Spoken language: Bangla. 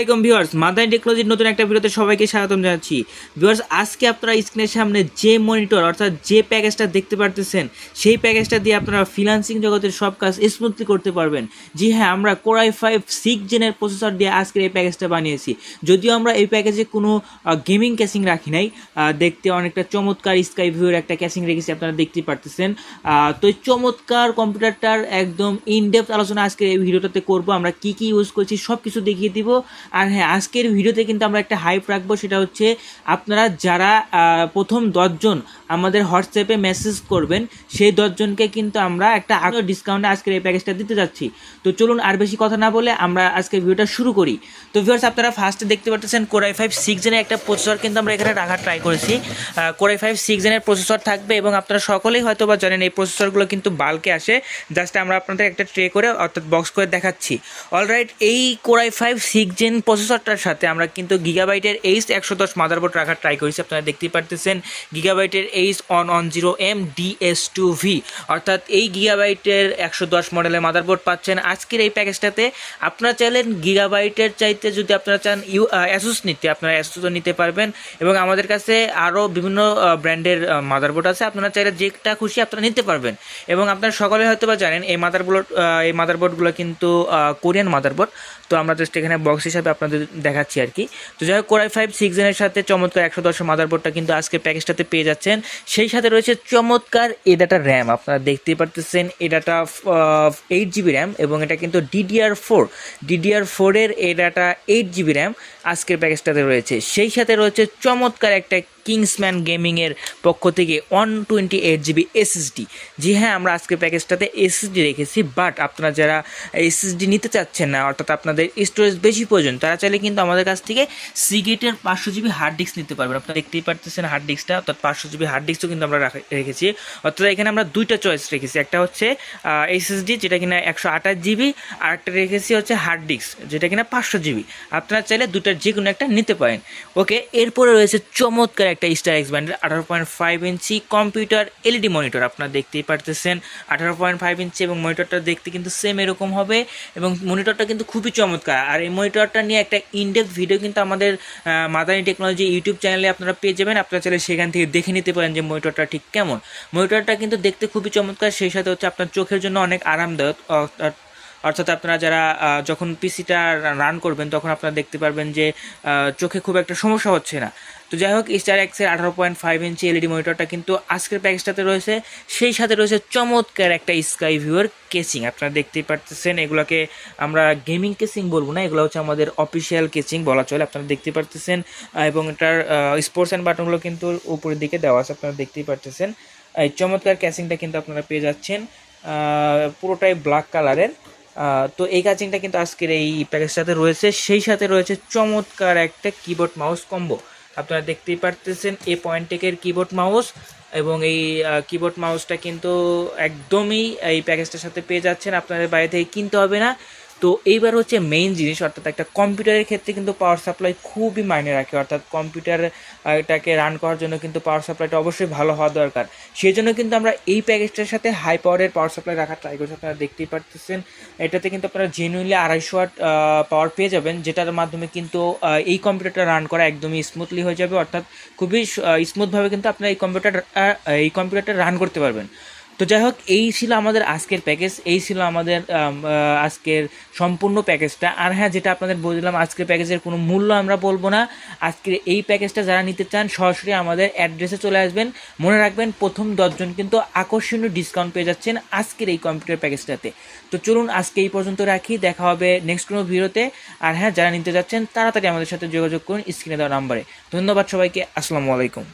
আসসালামাইকুম ভিউয়ার্স মাদার টেকনোলজির নতুন একটা ভিডিওতে সবাইকে স্বাগতম জানাচ্ছি। ভিউয়ার্স, আজকে আপনারা স্ক্রিনের সামনে যে মনিটর, অর্থাৎ যে প্যাকেজটা দেখতে পারতেছেন, সেই প্যাকেজটা দিয়ে আপনারা ফ্রিলান্সিং জগতের সব কাজ স্মুথলি করতে পারবেন। জি হ্যাঁ আমরা কোরাই ফাইভ সিক্স জেনের প্রসেসর দিয়ে আজকের এই প্যাকেজটা বানিয়েছি। যদিও আমরা এই প্যাকেজে কোনো গেমিং ক্যাসিং রাখি নাই দেখতে অনেকটা চমৎকার স্কাই ভিউর একটা ক্যাসিং রেখেছি, আপনারা দেখতে পারতেছেন। তো এই চমৎকার কম্পিউটারটার একদম ইনডেপথ আলোচনা আজকের এই ভিডিওটাতে করব। আমরা কি কি ইউজ করছি সব কিছু দেখিয়ে দিব। আর হ্যাঁ আজকের ভিডিওতে কিন্তু আমরা একটা হাইপ রাখব, সেটা হচ্ছে আপনারা যারা প্রথম দশজন আমাদের হোয়াটসঅ্যাপে মেসেজ করবেন, সেই দশজনকে কিন্তু আমরা একটা আরও ডিসকাউন্টে আজকের এই প্যাকেজটা দিতে যাচ্ছি। তো চলুন আর বেশি কথা না বলে আমরা আজকের ভিডিওটা শুরু করি। তো ভিউয়ার্স আপনারা ফার্স্টে দেখতে পাচ্ছেন কোরাই ফাইভ সিক্স জেনের একটা প্রসেসর কিন্তু আমরা এখানে রাখার ট্রাই করেছি। কোরাই ফাইভ সিক্স জেনের প্রসেসর থাকবে এবং আপনারা সকলেই হয়তো বা জানেন এই প্রসেসরগুলো কিন্তু বাল্কে আসে। জাস্ট আমরা আপনাদের একটা ট্রে করে, অর্থাৎ বক্স করে দেখাচ্ছি। অলরাইট এই core i five six gen প্রসেসরটার সাথে আমরা কিন্তু গিগাবাইটের এইচ একশো দশ মাদারবোর্ড রাখার ট্রাই করেছি। আপনারা দেখতেই পারতেছেন গিগাবাইটের H one one zero M DS two V অর্থাৎ এই গিগাবাইটের একশো দশ মডেলের মাদারবোর্ড পাচ্ছেন। আজকের এই প্যাকেজটাতে আপনারা চাইলেন গিগাবাইটের চাইতে যদি আপনারা চান ইউ অ্যাসুস নিতে, আপনারা অ্যাসুসও নিতে পারবেন। এবং আমাদের কাছে আরও বিভিন্ন ব্র্যান্ডের মাদারবোর্ড আছে। আপনারা চাইলে যেটা খুশি আপনারা নিতে পারবেন। এবং আপনারা সকলে হয়তো বা জানেন, এই মাদারবোর্ড এই মাদারবোর্ডগুলো কিন্তু কোরিয়ান মাদারবোর্ড তো আমরা জাস্ট এখানে বক্স হিসাবে আপনাদের দেখাচ্ছি আর কি। তো যাই হোক কোরাই ফাইভ সিক্স জেনের সাথে চমৎকার একশো দশ মাদারবোর্ডটা কিন্তু আজকে প্যাকেজটাতে পেয়ে যাচ্ছেন। সেই সাথে রয়েছে চমৎকার এ ডাটা র্যাম আপনারা দেখতেই পারতেছেন, A data eight GB RAM এবং এটা কিন্তু ডিডিআর ফোর ডিডিআর ফোরের A data eight GB RAM আজকের প্যাকেজটাতে রয়েছে। সেই সাথে রয়েছে চমৎকার একটা কিংসম্যান গেমিংয়ের পক্ষ থেকে one twenty eight GB SSD জি হ্যাঁ আমরা আজকের প্যাকেজটাতে এসএসডি রেখেছি বাট আপনারা যারা এসএসডি নিতে চাচ্ছেন না, অর্থাৎ আপনাদের স্টোরেজ বেশি প্রয়োজন তারা চাইলে কিন্তু আমাদের কাছ থেকে সিগেটের পাঁচশো জিবি হার্ড ডিস্ক নিতে পারবেন। আপনারা দেখতেই পারতেছেন হার্ড ডিস্কটা অর্থাৎ পাঁচশো জিবি হার্ড ডিস্কও কিন্তু আমরা রাখা- রেখেছি। অর্থাৎ এখানে আমরা দুইটা চয়েস রেখেছি। একটা হচ্ছে এসএসডি যেটা কিনা একশো আঠাশ জিবি আর একটা রেখেছি হচ্ছে হার্ড ডিস্ক যেটা কিনা পাঁচশো জিবি আপনারা চাইলে দুটার যে কোনো একটা নিতে পারেন। ওকে, এরপরে রয়েছে চমৎকার একটা স্টার এক্স ব্যান্ডের আঠারো point five inch computer LED monitor আপনারা দেখতেই পারতেছেন, আঠারো পয়েন্ট ফাইভ ইঞ্চি এবং মনিটরটা দেখতে কিন্তু সেম এরকম হবে এবং মনিটরটা কিন্তু খুবই চমৎকার। আর এই মনিটরটা নিয়ে একটা ইনডেপথ ভিডিও কিন্তু আমাদের মাদানি টেকনোলজি ইউটিউব চ্যানেলে আপনারা পেয়ে যাবেন। আপনারা চাইলে সেখান থেকে দেখে নিতে পারেন যে মনিটরটা ঠিক কেমন। মনিটরটা কিন্তু দেখতে খুবই চমৎকার, সেই সাথে হচ্ছে আপনার চোখের জন্য অনেক আরামদায়ক অর্থাৎ আপনারা যারা যখন পিসিটা রান করবেন, তখন আপনারা দেখতে পারবেন যে চোখে খুব একটা সমস্যা হচ্ছে না। তো যাই হোক স্টার এক্সের আঠারো পয়েন্ট ফাইভ ইঞ্চি এলইডি মনিটরটা কিন্তু আজকের প্যাকেজটাতে রয়েছে। সেই সাথে রয়েছে চমৎকার একটা স্কাই ভিউর কেচিং আপনারা দেখতেই পারতেছেন, এগুলোকে আমরা গেমিং কেচিং বলব না, এগুলো হচ্ছে আমাদের অফিসিয়াল কেচিং বলা চলে, আপনারা দেখতে পারতেছেন। এবং এটার স্পোর্টস অ্যান্ড বাটনগুলো কিন্তু উপরের দিকে দেওয়া আছে, আপনারা দেখতেই পারতেছেন। এই চমৎকার ক্যাচিংটা কিন্তু আপনারা পেয়ে যাচ্ছেন। পুরোটাই ব্ল্যাক কালারের তো এই কাচিংটা কিন্তু আজকের এই প্যাকেজটাতে রয়েছে। সেই সাথে রয়েছে চমৎকার একটা কিবোর্ড মাউস কম্বো আপনারা দেখতেই পারতেছেন এ পয়েন্ট টেকের কিবোর্ড মাউস এবং এই কিবোর্ড মাউসটা কিন্তু একদমই এই প্যাকেজটার সাথে পেয়ে যাচ্ছেন। আপনাদের বাইরে থেকে কিনতে হবে না। তো এইবার হচ্ছে মেইন জিনিস, অর্থাৎ একটা কম্পিউটারের ক্ষেত্রে কিন্তু পাওয়ার সাপ্লাই খুবই মাইনে রাখে অর্থাৎ কম্পিউটার এটাকে রান করার জন্য কিন্তু পাওয়ার সাপ্লাইটা অবশ্যই ভালো হওয়া দরকার। সেই জন্য কিন্তু আমরা এই প্যাকেজটার সাথে হাই পাওয়ারের পাওয়ার সাপ্লাই রাখার ট্রাই করছি। আপনারা দেখতেই পারতেছেন, এটাতে কিন্তু আপনারা জেনুইনলি আড়াইশো ওয়াট পাওয়ার পেয়ে যাবেন, যেটার মাধ্যমে কিন্তু এই কম্পিউটারটা রান করা একদমই স্মুথলি হয়ে যাবে। অর্থাৎ খুবই স্মুথভাবে কিন্তু আপনারা এই কম্পিউটার এই কম্পিউটারটা রান করতে পারবেন। তো যাই হোক এই ছিল আমাদের আজকের প্যাকেজ এই ছিল আমাদের আজকের সম্পূর্ণ প্যাকেজটা আর হ্যাঁ যেটা আপনাদের বললাম, আজকের প্যাকেজের কোনো মূল্য আমরা বলব না। আজকের এই প্যাকেজটা যারা নিতে চান, সরাসরি আমাদের অ্যাড্রেসে চলে আসবেন। মনে রাখবেন, প্রথম দশজন কিন্তু আকর্ষণীয় ডিসকাউন্ট পেয়ে যাচ্ছেন আজকের এই কম্পিউটার প্যাকেজটাতে তো চলুন, আজকে এই পর্যন্ত রাখি। দেখা হবে নেক্সট কোনো ভিডিওতে। আর হ্যাঁ যারা নিতে যাচ্ছেন, তাড়াতাড়ি আমাদের সাথে যোগাযোগ করুন স্ক্রিনে দেওয়া নাম্বারে। ধন্যবাদ সবাইকে। আসসালামু আলাইকুম।